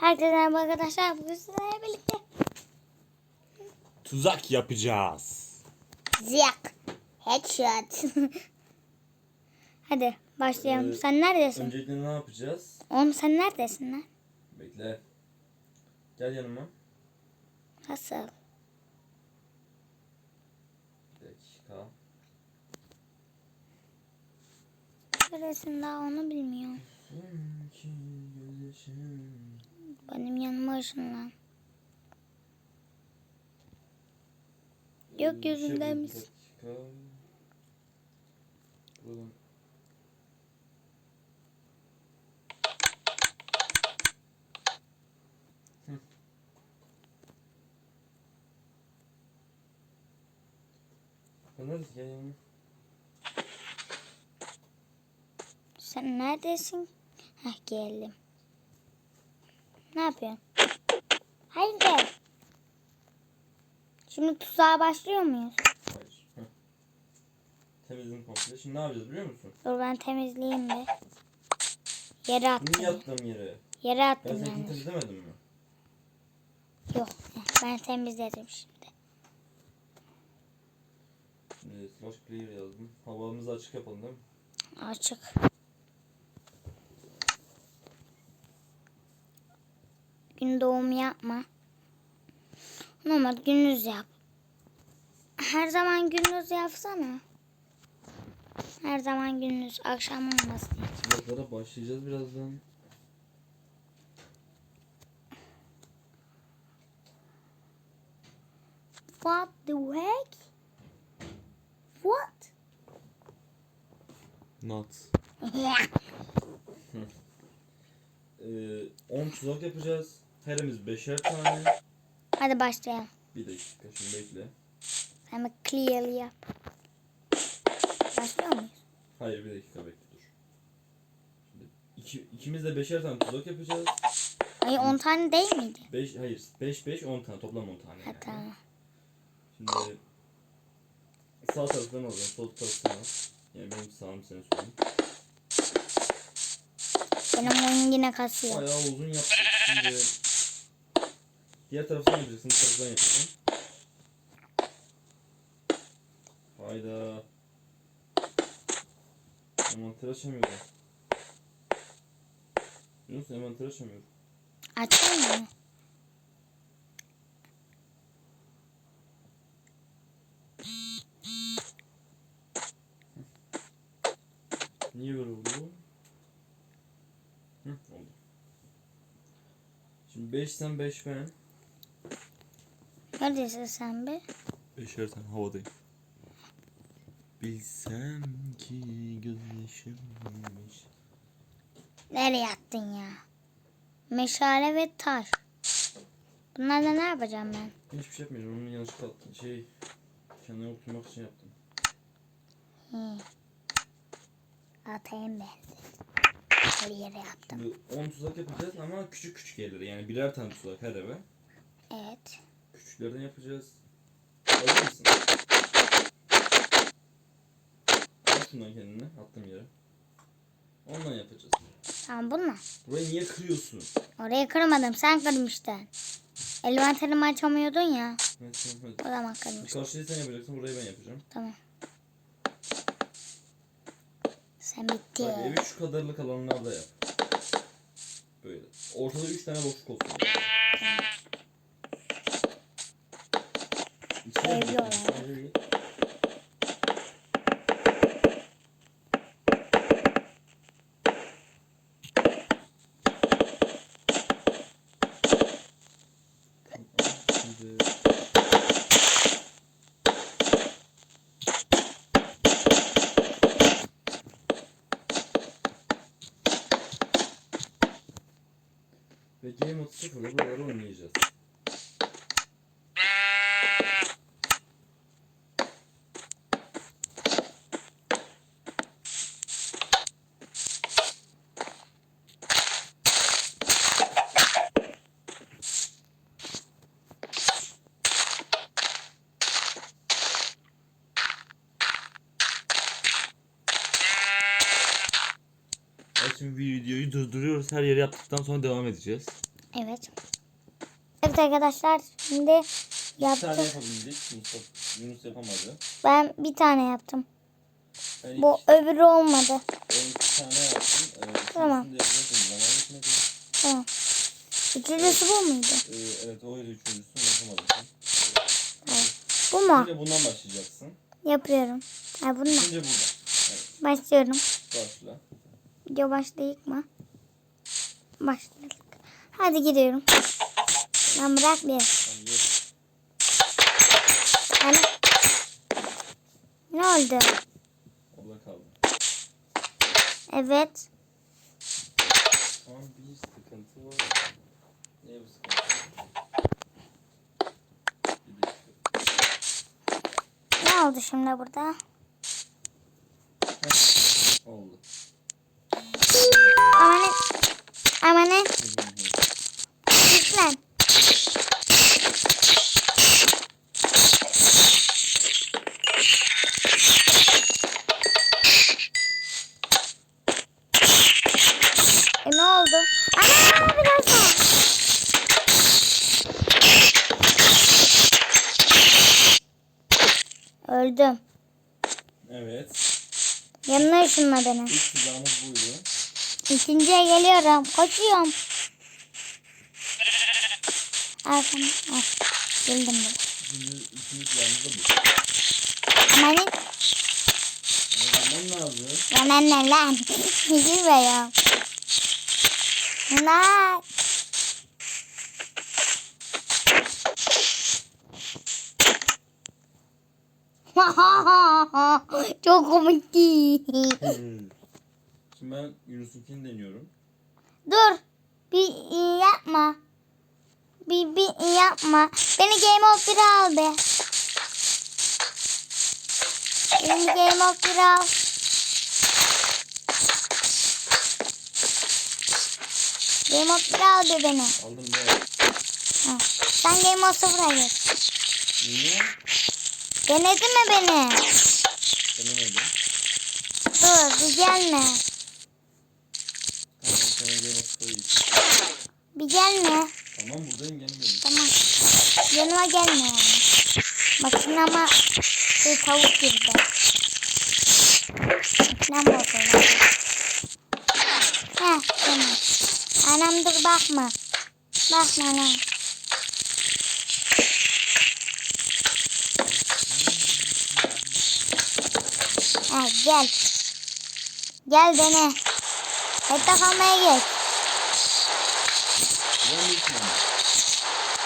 Herkese merhaba arkadaşlar. Bugün sizlerle birlikte Tuzak yapacağız. Ziyak. Headshot. Hadi başlayalım. Ee, sen neredesin? Öncelikle ne yapacağız? Oğlum sen neredesin lan? Bekle. Gel yanıma. Nasıl? Bir dakika. Neredesin daha onu bilmiyorum. Benim yanıma ışınlan. Gökyüzünde misin? Buradan. Gel yanıma. Sen neredesin? Heh geldim. Ne yapıyorsun? Hayır gel. Şimdi tuzağa başlıyor muyuz? Hayır. Heh. Temizledim komple. Şimdi ne yapacağız biliyor musun? Dur ben temizleyeyim de. Yere attım. Niye yattığım yere? Yere Ben attım seni yani. temizlemedim mi? Yok. Ben temizledim şimdi. Şimdi slash clear yazdım. Havamızı açık yapalım değil mi? Açık. Gün doğumu yapma. Normal gündüz yap. Her zaman gündüz yapsana. Her zaman gündüz. Akşam olmasın. Tuzaklara başlayacağız birazdan. What the heck? What? Not. Ee, 10 tuzak yapacağız. Herimiz beşer tane. Hadi başlayalım. Bir dakika şimdi bekle. Bir clear yap. Başlıyor muyuz? Hayır bir dakika bekle dur. Şimdi iki, ikimiz de beşer tane tuzak yapacağız. Ay 10 tane değil miydi? 5 hayır 5 5 10 tane toplam 10 tane. Ha yani. tamam. Şimdi sağ taraftan alalım, sol taraftan al. Yani benim sağım senin solun. Benim oyun yine kasıyor. Bayağı uzun yaptık. Şimdi diğer taraftan yapacaksın, bu taraftan yapacağım. Hayda. Envanter açamıyorum. Yunus envanter açamıyorum. Açayım mı? Niye böyle oldu? Hı, oldu. Şimdi 5 sen 5 ben. Neredesin sen be? Beşer tane havadayım. Bilsem ki gözyaşımmış. Nereye attın ya? Meşale ve taş. Bunlarla ne yapacağım ben? Hiçbir şey yapmayacağım. Onu yanlışlıkla attım. Şey, kendimi oturmak için yaptım. He. Atayım ben. Her yere attım. Şimdi 10 tuzak yapacağız ama küçük küçük yerlere. Yani birer tane tuzak her eve. Evet. Küçüklerden yapacağız. Hazır mısın? Al şundan kendine. Attım yere. Ondan yapacağız. Tamam bununla. Burayı niye kırıyorsun? Orayı kırmadım. Sen kırmıştın. Elvanterimi açamıyordun ya. Evet, tamam, O hadi. zaman kırmıştın. Karşıyı sen yapacaksın. Burayı ben yapacağım. Tamam. Sen bitti. Bak evi şu kadarlık alanlarda yap. Böyle. Ortada 3 tane boşluk olsun. İçine Ev bir- yok. sadece bir- Şimdi Ve Game of Thrones'la buraları oynayacağız. Şimdi videoyu durduruyoruz. Her yeri yaptıktan sonra devam edeceğiz. Evet. Evet arkadaşlar şimdi Bir tane yaptık. yapabildik. Mustafa, Yunus yapamadı. Ben bir tane yaptım. Ben Bu öbürü olmadı. iki, ben iki tane yaptım. Ee, Tamam. Tamam. Üçüncüsü bu muydu? Ee, evet oydu üçüncüsünü yapamadın. Bu mu? Önce bundan başlayacaksın. Yapıyorum. Ha bunu da. Önce burada. Evet, Başlıyorum. başla. Video başlayık mı? Başladık. Hadi gidiyorum. Ben bırak bir. Hani? Ne oldu? Orada kaldı. Evet. Tamam bir sıkıntı var. Ne bu sıkıntı? Ne oldu şimdi burada? Oldu. Ama ne? Ama ne? Hı hı hı. Lütfen. E ne oldu? Ana biraz daha. Öldüm. Evet. Yanına ışınla beni. İlk silahımız buydu. İkinciye geliyorum. Koşuyorum. Sana. Al. Bildim bile. Şimdi ikinci silahımız da bu. Ama ne? Lazım. Lan ne lan? Üzülme ya. Lan. Çok komikti. Şimdi ben Yunus'unkini deniyorum. Dur. Bir iyi yapma. Bir, bir iyi yapma. Beni Game of bir al be. Beni Game of bir al. Game of bir al be beni. Aldım be. Ha. Sen Game of sıfıra gir. Niye? Denedin mi beni? Denemedim. Dur bir gelme. Tamam sana gene koyayım. Bir gelme. Tamam buradayım gelmiyorum. Tamam. Yanıma gelme yani. Makine ama şey, tavuk girdi. Makinem bozuldu. Heh tamam. Anam dur bakma. Bakma anam. Ha, gel. Gel dene. Hayatta kalmaya geç.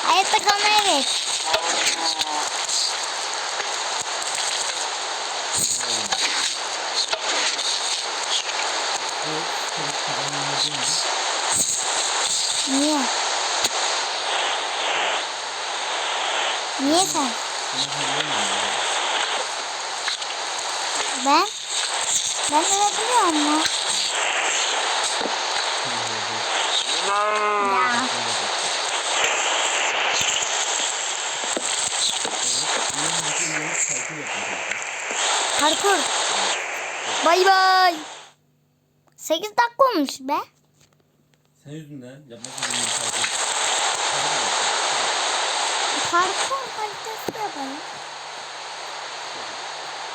Hayatta kalmaya geç. Evet. Niye? Niye sen? Ben? Ben de biliyorum mu? Ya. Parkur. Bay bay. 8 dakika olmuş be. Sen yüzünden yapmak istediğin şarkı. Parkur haritası yapalım.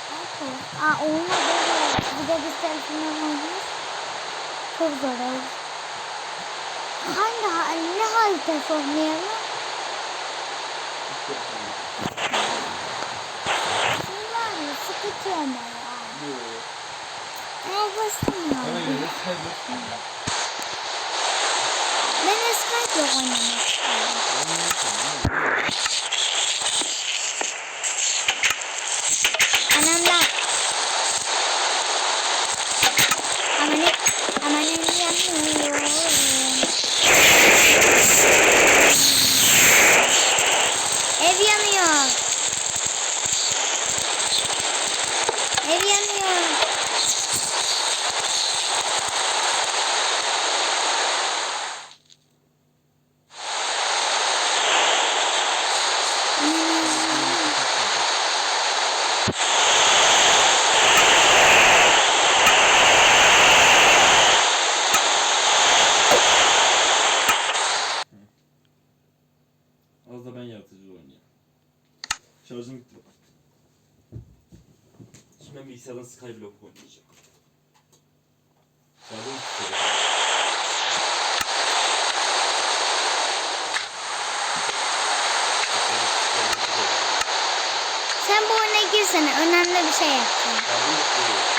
Parkur. Aa olmadı. Bir de bir tarafından olmuş. Çok zor olur. Hangi ha- ne haritası oynayalım? Şimdi sıkıntı ama ya. Ne basın ya? Bana göre sen de Ben Skype yok oynamak istiyorum. Ev yanıyor. Az da ben yaratıcı oynayayım. Şarjım bitti. Bilgisayardan Skyblock oynayacağım. Bitti. Sen bu oyuna girsene. Önemli bir şey yapacağım.